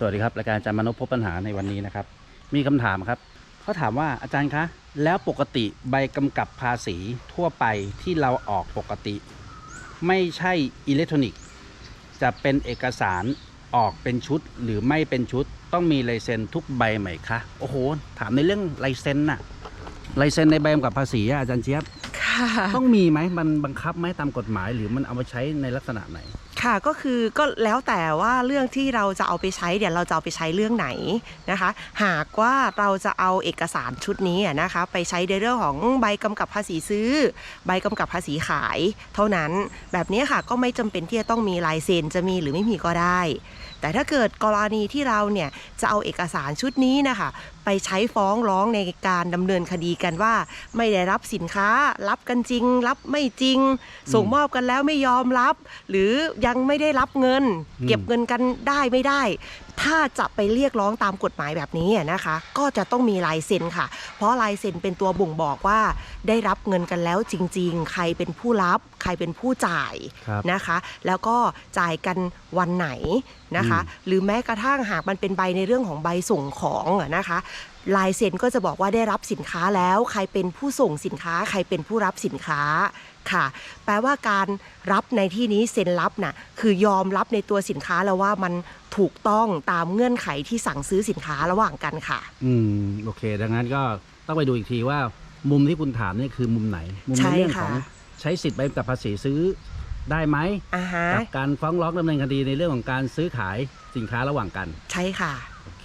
สวัสดีครับรายการอาจารย์มนพพบปัญหาในวันนี้นะครับ มีคำถามครับเขาถามว่าอาจารย์คะแล้วปกติใบกำกับภาษีทั่วไปที่เราออกปกติ ไม่ใช่อิเล็กทรอนิกส์ จะเป็นเอกสารออกเป็นชุดหรือไม่เป็นชุด ต้องมีลายเซ็นทุกใบไหมคะโอ้โห ถามในเรื่องลายเซ็นน่ะลายเซ็นในใบกำกับภาษีอะอาจารย์เจี๊ยบค่ะต้องมีไหมมันบังคับไหมตามกฎหมาย หรือมันเอามาใช้ในลักษณะไหน ค่ะก็คือก็แล้วแต่ว่าเรื่องที่เราจะเอาไปใช้เดี๋ยวเราจะเอาไปใช้เรื่องไหนนะคะ หากว่าเราจะเอาเอกสารชุดนี้นะคะไปใช้ในเรื่องของใบกำกับภาษีซื้อ ใบกำกับภาษีขาย เท่านั้นแบบนี้ค่ะก็ไม่จำเป็นที่จะต้องมีลายเซ็นจะมีหรือไม่มีก็ได้ แต่ถ้าเกิดกรณีที่เราเนี่ยจะเอาเอกสารชุดนี้นะคะไปใช้ฟ้องร้องในการดำเนินคดีกันว่า ไม่ได้รับสินค้า รับกันจริง รับไม่จริง ส่งมอบกันแล้วไม่ยอมรับ หรือยังไม่ได้รับเงิน เก็บเงินกันได้ไม่ได้ ถ้าจะไปเรียกร้องตามกฎหมายแบบนี้อะนะคะ ก็จะต้องมีลายเซ็นค่ะ เพราะลายเซ็นเป็นตัวบ่งบอกว่า ได้รับเงินกันแล้วจริง ๆ ใครเป็นผู้รับ ใครเป็นผู้จ่ายครับนะคะ แล้วก็จ่ายกันวันไหนนะคะอืมหรือแม้กระทั่งหากมันเป็นใบในเรื่องของใบส่งของอะนะคะลายเซ็นก็จะบอกว่าได้รับสินค้าแล้ว ใครเป็นผู้ส่งสินค้า ใครเป็นผู้รับสินค้าค่ะ แปลว่าการรับในที่นี้เซ็นรับน่ะคือยอมรับในตัวสินค้าแล้วว่ามันถูกต้องตามเงื่อนไขที่สั่งซื้อสินค้าระหว่างกันค่ะ อืมโอเค ดังนั้นก็ต้องไปดูอีกทีว่า มุมที่คุณถามนี่คือมุมไหน มุมใช่ในเรื่องค่ะของใช้สิทธิ์ใบกำกับภาษีซื้อได้ไหมอ่าฮะกับการฟ้องร้องดำเนินคดีในเรื่องของการซื้อขายสินค้าระหว่างกัน ใช่ค่ะโอเค